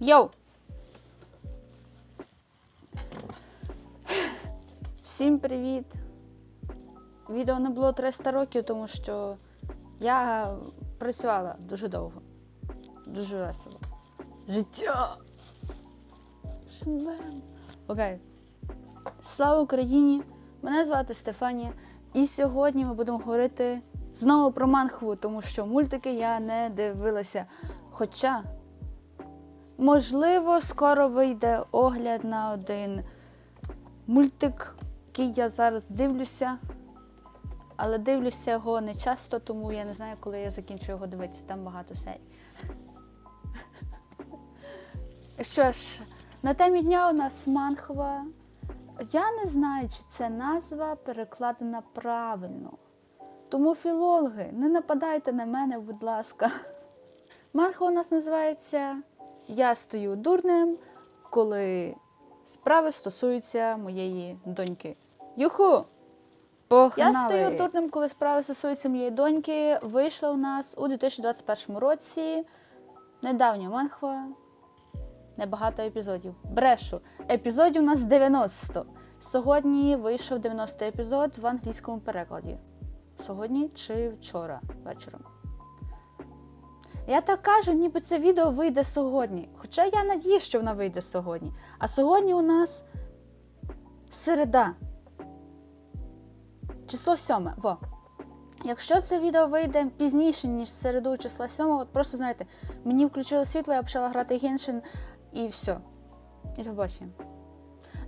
Йоу! Всім привіт! Відео не було 300 років, тому що я працювала дуже довго. Дуже весело. Життя! Швем. Окей. Слава Україні! Мене звати Стефанія. І сьогодні ми будемо говорити знову про манхву, тому що мультики я не дивилася. Хоча, можливо, скоро вийде огляд на один мультик, який я зараз дивлюся. Але дивлюся його не часто, тому я не знаю, коли я закінчу його дивитися. Там багато серій. Що ж, на темі дня у нас манхва. Я не знаю, чи ця назва перекладена правильно. Тому, філологи, не нападайте на мене, будь ласка. Манхва у нас називається Я стою дурним, коли справи стосуються моєї доньки. Юху! Погнали! Я стою дурним, коли справи стосуються моєї доньки. Вийшла у нас у 2021 році. Недавня манхва. Небагато епізодів. Брешу. Епізодів у нас 90. Сьогодні вийшов 90 епізод в англійському перекладі. Сьогодні чи вчора вечором. Я так кажу, ніби це відео вийде сьогодні. Хоча я надію, що воно вийде сьогодні. А сьогодні у нас середа. Число сьоме. Во. Якщо це відео вийде пізніше, ніж середу числа 7, от просто знаєте, мені включили світло, я почала грати Геншин і все. І побачимо.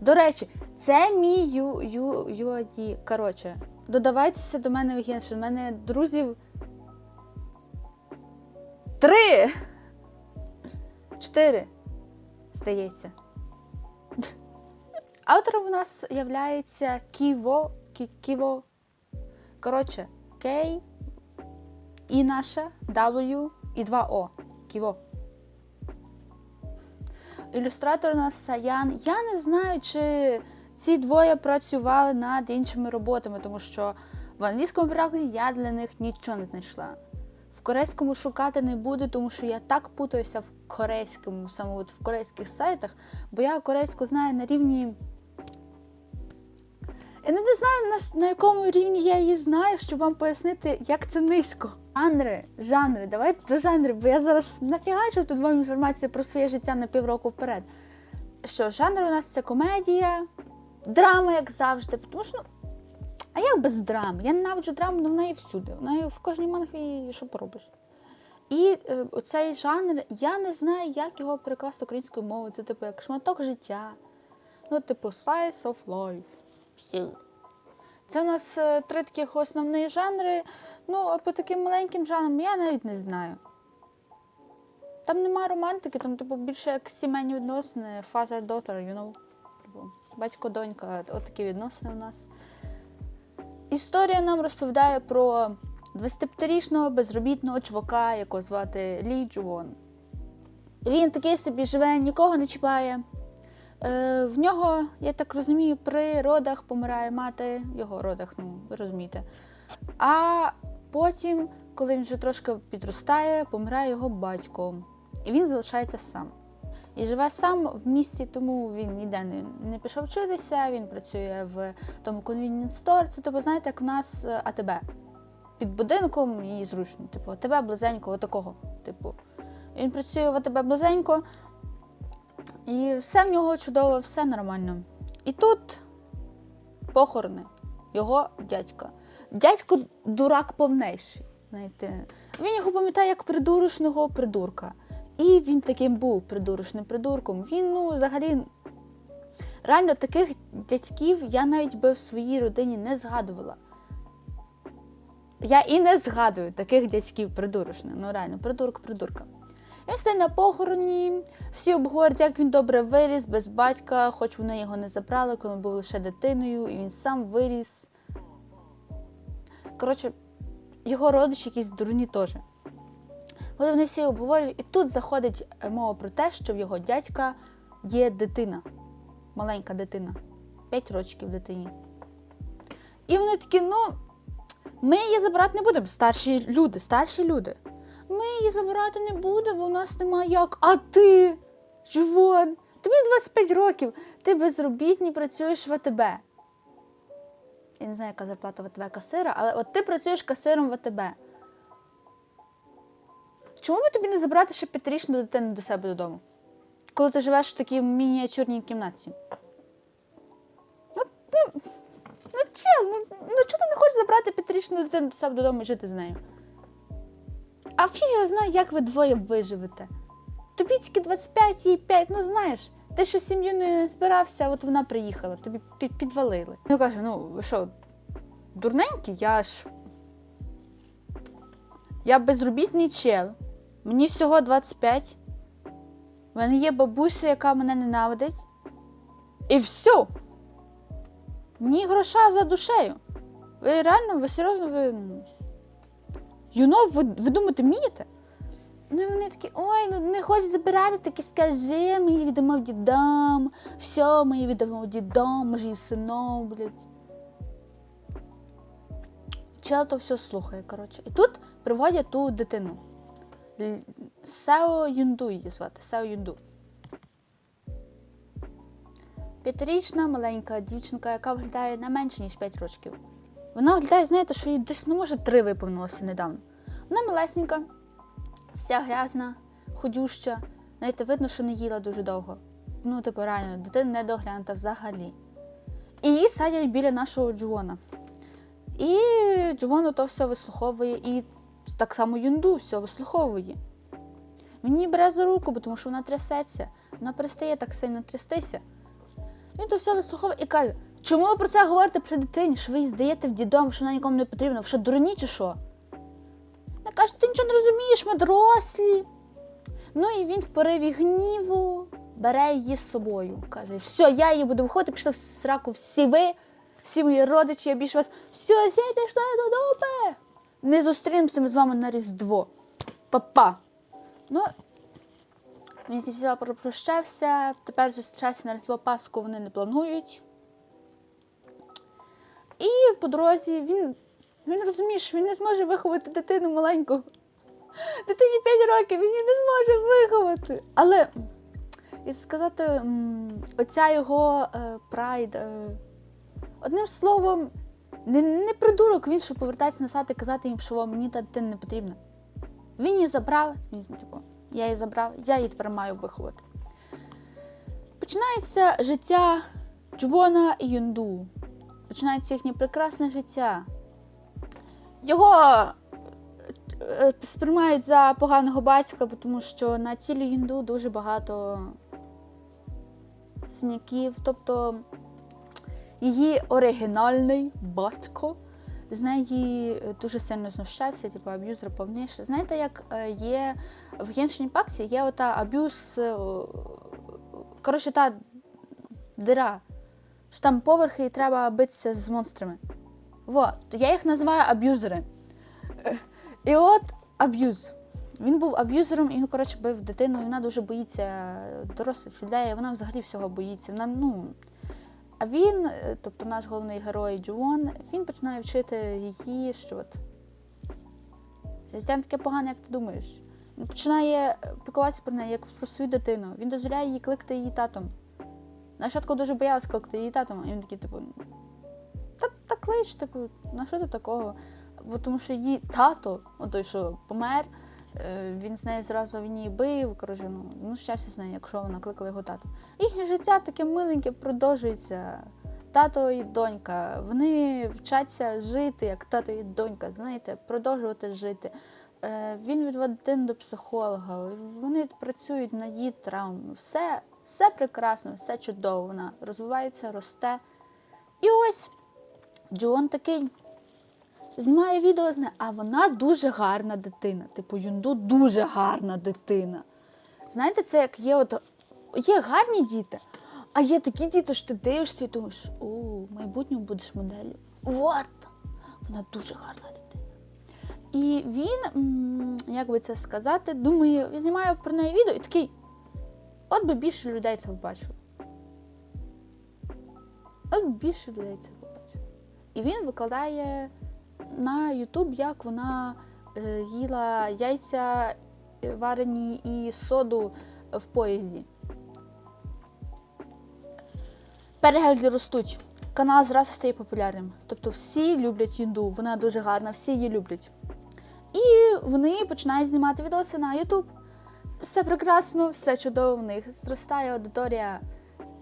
До речі, це мій UID. Коротше, додавайтеся до мене в Геншин. У мене друзів. Три! Чотири. Здається. Автором у нас є Ківо. Кі, Ківо. Коротше, K і наша W і 2 O. Ківо. Ілюстратор у нас Саян. Я не знаю, чи ці двоє працювали над іншими роботами, тому що в англійському перекладі я для них нічого не знайшла. В корейському шукати не буду, тому що я так путаюся в корейському, саме от в корейських сайтах, бо я корейську знаю на рівні. Я не знаю, на, на якому рівні я її знаю, щоб вам пояснити, як це низько. Жанри, жанри, давайте до жанрів, бо я зараз нафігачу тут вам інформацію про своє життя на півроку вперед. Що, жанр у нас це комедія, драма, як завжди. Тому що, ну, а як без драми? Я ненавиджу драму, але вона є всюди. Вона є в кожній манхві, що поробиш. І е, оцей жанр, я не знаю, як його перекласти українською мовою. Це типу як шматок життя. Ну, типу, slice of life. Це у нас е, три таких основні жанри. Ну, а по таким маленьким жанрам я навіть не знаю. Там немає романтики, там типу, більше як сімейні відносини, father-daughter, you know. Типу, Батько-донька, от такі відносини у нас. Історія нам розповідає про 25-річного безробітного чувака, якого звати Лі Джуон. Він такий собі живе, нікого не чіпає. Е, в нього, я так розумію, при родах помирає мати, його родах, ну, ви розумієте. А потім, коли він вже трошки підростає, помирає його батько. І він залишається сам. І живе сам в місті, тому він ніде не, пішов вчитися, він працює в тому convenience store. Це, типу, знаєте, як у нас е, АТБ. Під будинком і зручно. Типу, АТБ близенько, отакого. Типу. Він працює в АТБ близенько. І все в нього чудово, все нормально. І тут похорони його дядька. Дядько дурак повнейший. Знаєте. Він його пам'ятає як придурочного придурка. І він таким був придурочним придурком. Він, ну, взагалі, реально таких дядьків я навіть би в своїй родині не згадувала. Я і не згадую таких дядьків придурочних. Ну, реально, придурок-придурка. Він стає на похороні, всі обговорюють, як він добре виріс без батька, хоч вони його не забрали, коли був лише дитиною, і він сам виріс. Коротше, його родичі якісь дурні теж. Коли вони всі обговорюють, і тут заходить мова про те, що в його дядька є дитина, маленька дитина, 5 років дитині. І вони такі, ну, ми її забирати не будемо. Старші люди, старші люди. Ми її забирати не будемо, бо у нас немає як. А ти? Джувон, тобі 25 років, ти безробітний працюєш в АТБ. Я не знаю, яка зарплата в АТБ касира, але от ти працюєш касиром в АТБ. Чому би тобі не забрати ще п'ятирічну дитину до себе додому? Коли ти живеш в такій мініатюрній кімнатці? Ну, ну, ну чел, ну, ну чого ти не хочеш забрати п'ятирічну дитину до себе додому і жити з нею? А фіг його знає, як ви двоє виживете. Тобі тільки 25, їй 5, ну знаєш, ти ще сім'ю не збирався, от вона приїхала, тобі підвалили. Ну каже, ну що, дурненький, я ж. Я безробітний чел. Мені всього 25. У мене є бабуся, яка мене ненавидить. І все. Ні гроша за душею. Ви реально, ви серйозно, ви. Юно, ви, ви думаєте, вмієте? Ну і вони такі, ой, ну не хочеш забирати, таки скажи, ми її віддамо дідам. Все, ми її віддамо дідам, ми ж її сином, блядь. Чел то все слухає, коротше. І тут приводять ту дитину. Сео Юнду її звати, Сео Юнду. П'ятирічна маленька дівчинка, яка виглядає не менше, ніж 5 років. Вона виглядає, знаєте, що їй десь, ну, може, три виповнилося недавно. Вона малесенька, вся грязна, худюща. Знаєте, видно, що не їла дуже довго. Ну, типу, реально, дитина не доглянута взагалі. І її садять біля нашого Джуона. І Джуон то все вислуховує, і так само Юнду все вислуховує. Її бере за руку, бо тому що вона трясеться. Вона перестає так сильно трястися. Він то все вислуховує і каже: чому ви про це говорите при дитині? Що ви її здаєте в дідом, що вона нікому не потрібна? Ви що дурні чи що? Вона каже, ти нічого не розумієш, ми дорослі. Ну і він в пориві гніву бере її з собою. Каже: все, я її буду виходити, пішли в сраку всі ви, всі мої родичі, я більше вас. Все, всі пішли до дупи. Не зустрінемося ми з вами на Різдво. Па-па. Ну, він зі всіма попрощався, тепер зустрічатися на Різдво Пасху вони не планують. І по дорозі він, він розуміє, що він не зможе виховати дитину маленьку. Дитині 5 років, він її не зможе виховати. Але і сказати, оця його е, прайд. Е, одним словом, не, не придурок він, що повертається назад і казати їм, що мені та дитина не потрібна. Він її забрав, він типу, я її забрав, я її тепер маю виховати. Починається життя Джувона і Юнду. Починається їхнє прекрасне життя. Його е, сприймають за поганого батька, тому що на тілі Юнду дуже багато сняків. Тобто її оригінальний батько з неї е, дуже сильно знущався, типу аб'юзер повніше. Знаєте, як е, є в Genshin Impact є ота аб'юз, е, коротше, та дира, що там поверхи і треба битися з монстрами. Вот, я їх називаю аб'юзери. І от аб'юз. Він був аб'юзером, і він, коротше, бив дитину, і вона дуже боїться дорослих людей, вона взагалі всього боїться. Вона, ну, а він, е, тобто наш головний герой Джуон, він починає вчити її, що от життя таке погане, як ти думаєш. Він починає піклуватися про неї, як про свою дитину. Він дозволяє їй кликати її татом. Спочатку дуже боялась кликати її татом, і він такий, типу, та, та клич, типу, на що ти такого? Бо тому що її тато, той, що помер, е, він з нею зразу він її бив, коротше, ну, ну щастя з нею, якщо вона кликала його тато. Їхнє життя таке миленьке продовжується. Тато і донька, вони вчаться жити, як тато і донька, знаєте, продовжувати жити. Е, Він дитину до психолога, вони працюють над її травмами. Все, все прекрасно, все чудово. Вона розвивається, росте. І ось Джон такий знімає відео з а вона дуже гарна дитина. Типу, Юнду дуже гарна дитина. Знаєте, це як є от є гарні діти, а є такі діти, що ти дивишся і думаєш, в майбутньому будеш моделлю. От! Вона дуже гарна дитина. І він, як би це сказати, думає, він знімає про неї відео і такий, от би більше людей це побачило. От більше людей це побачило. І він викладає на Ютуб, як вона е, їла яйця е, варені і соду в поїзді. Перегляди ростуть. Канал зразу стає популярним. Тобто всі люблять інду, вона дуже гарна, всі її люблять. І вони починають знімати відоси на Ютуб. Все прекрасно, все чудово в них. Зростає аудиторія.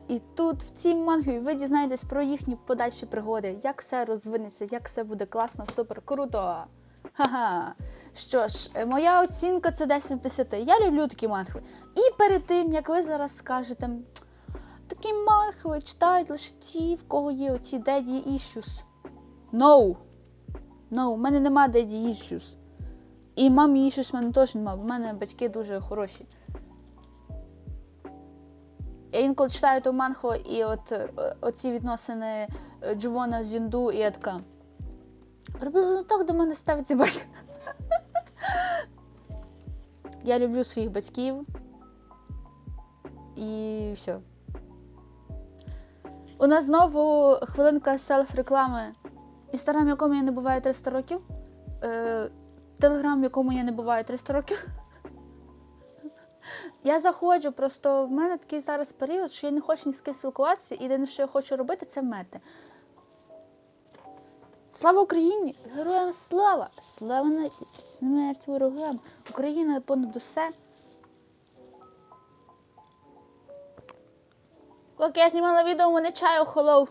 І тут, в цій мангі, ви дізнаєтесь про їхні подальші пригоди, як все розвинеться, як все буде класно, супер, круто. Ха-ха. Що ж, е, моя оцінка це 10 з 10. Я люблю такі манхви. І перед тим, як ви зараз скажете, такі манхви читають лише ті, в кого є оці daddy issues. No. No, в мене нема daddy issues. І мамі issues в мене теж нема, в мене батьки дуже хороші. Я інколи читаю ту манхву, і от е, оці відносини е, Джувона з Юнду, і я така. Приблизно так до мене ставиться батько. Я люблю своїх батьків. І все. У нас знову хвилинка селф-реклами. Інстаграм, якому я не буваю 300 років. Е, Телеграм, якому я не буваю 300 років. Я заходжу, просто в мене такий зараз період, що я не хочу ні з ким спілкуватися, і єдине, що я хочу робити, це вмерти. Слава Україні! Героям слава! Слава нації! Смерть ворогам! Україна понад усе. Поки я знімала відео, у мене чай охолов.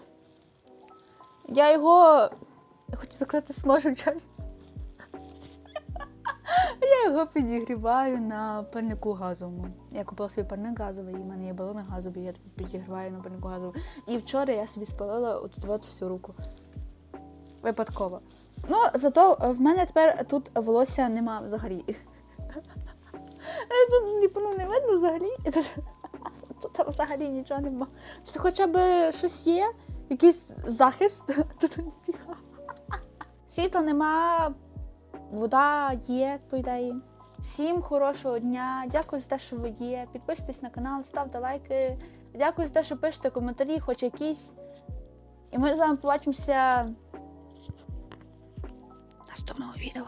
Я його. Я хочу сказати, смажу чай. Я його підігріваю на пальнику газовому. Я купила свій пальник газовий, і в мене є балони газові, я підігріваю на пальнику газовому. І вчора я собі спалила отут от всю руку. Випадково. Ну, зато в мене тепер тут волосся нема взагалі. Тут типу, ну, не видно взагалі. Тут, тут взагалі нічого нема. Чи хоча б щось є? Якийсь захист? Тут ніфіга. Світла нема, вода є, по ідеї. Всім хорошого дня. Дякую за те, що ви є. Підписуйтесь на канал, ставте лайки. Дякую за те, що пишете коментарі, хоч якісь. І ми з вами побачимося наступного відео.